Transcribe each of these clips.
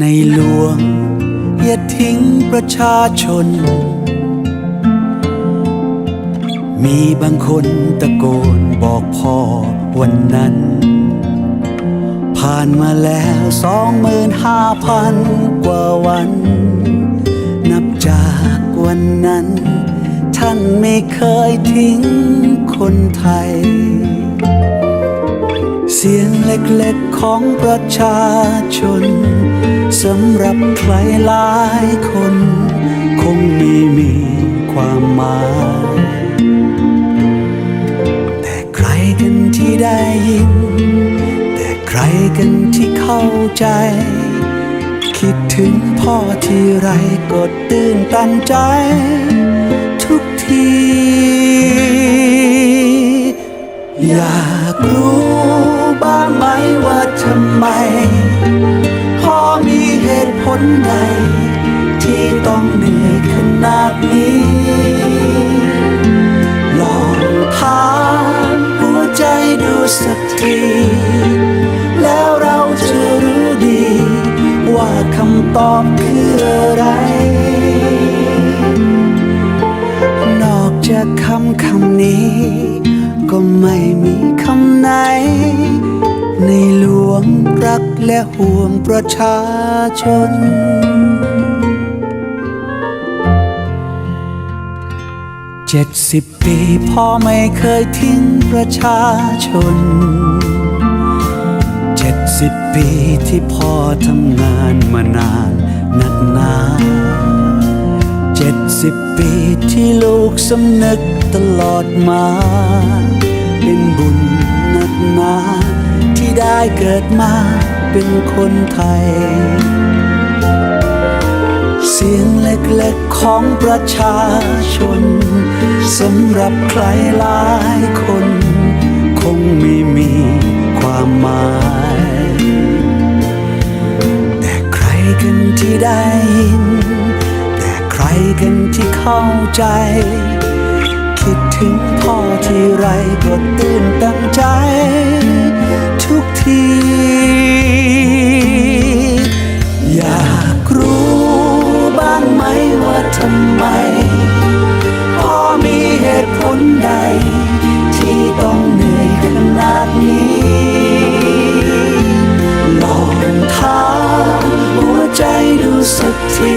ในหลวง อย่าทิ้งประชาชน มีบางคนตะโกนบอกพ่อวันนั้น ผ่านมาแล้วสองหมื่นห้าพันกว่าวัน นับจากวันนั้น ท่านไม่เคยทิ้งคนไทย เสียงเล็กๆของประชาชนสำหรับใครหลายคน คงไม่มีความหมายแต่ใครกันที่ได้ยิน แต่ใครกันที่เข้าใจ คิดถึงพ่อที่ไรก็ตื่นตันใจ ทุกที อยากรู้ บ้างไหมว่าทำไม พอมีเหตุผลใด ที่ต้องเหนื่อยขนาดนี้ ลองถามหัวใจดูสักทีแล้วเราจะรู้ดี ว่าคำตอบคืออะไร นอกจากคำคำนี้ ก็ไม่มีคำไหน ในหลวงรักและห่วงประชาชน เจ็ดสิบปีพ่อไม่เคยทิ้งประชาชน เจ็ดสิบปีที่พ่อทำงานมานานนักหนา จ็ดสิบปีที่ลูกสำนึกตลอดมา เป็นบุญนักหนาที่ได้เกิดมาเป็นคนไทย เสียงเล็กๆของประชาชนสำหรับใครหลายคน คงไม่มีความหมายแต่ใครกันที่ได้ยิน กันที่เข้าใจ คิดถึงพ่อที่ไรก็ตื่นตันใจ ทุกที อยากรู้บ้างไหมว่าทำไม พ่อมีเหตุผลใด ที่ต้องเหนื่อยขนาดนี้ลองถามหัวใจดูสักที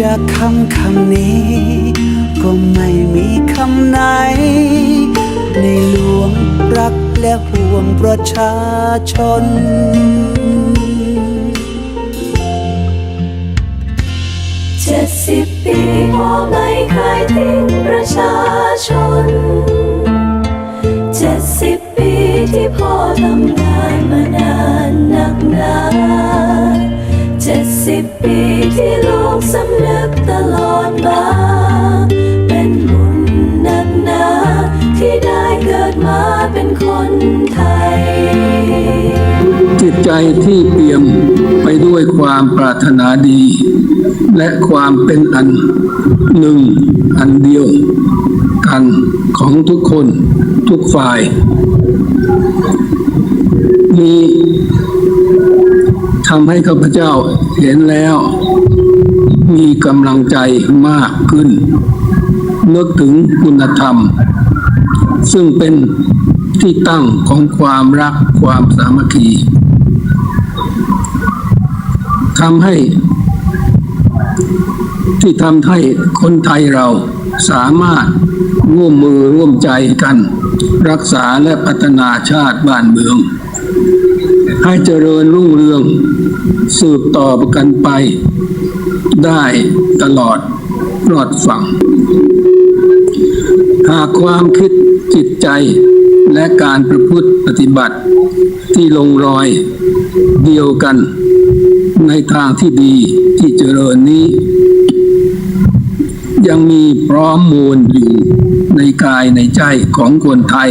จากคำคำนี้ ก็ไม่มีคำไหน ในหลวงรักและห่วงประชาชน เจ็ดสิบปีพ่อไม่เคยทิ้งประชาชน เจ็ดสิบปีที่พ่อทำงานมาน บปีที่ลูกสำนึกตลอดมาเป็นบุญนักหนาที่ได้เกิดมาเป็นคนไทย จิตใจที่เปี่ยมไปด้วยความปรารถนาดี และความเป็นอันหนึ่งอันเดียว กันของทุกคนทุกฝ่าย ทำให้ข้าพเจ้าเห็นแล้ว มีกำลังใจมากขึ้น นึกถึงคุณธรรม ซึ่งเป็นที่ตั้งของความรักความสามัคคีทำให้ ที่ทำให้คนไทยเราสามารถร่วมมือร่วมใจกัน รักษาและพัฒนาชาติบ้านเมือง ให้เจริญรุ่งเรือง สืบต่อประกันไป ได้ตลอดรอดฝั่ง หากความคิดจิตใจและการประพฤติปฏิบัติ ที่ลงรอยเดียวกัน ในทางที่ดีที่เจริญนี้ ยังมีพร้อมมูลอยู่ในกายในใจของคนไทย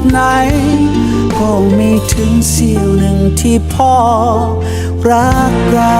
ดไหน ก็มีถึงเสี้ยวหนึ่งที่พ่อรักเรา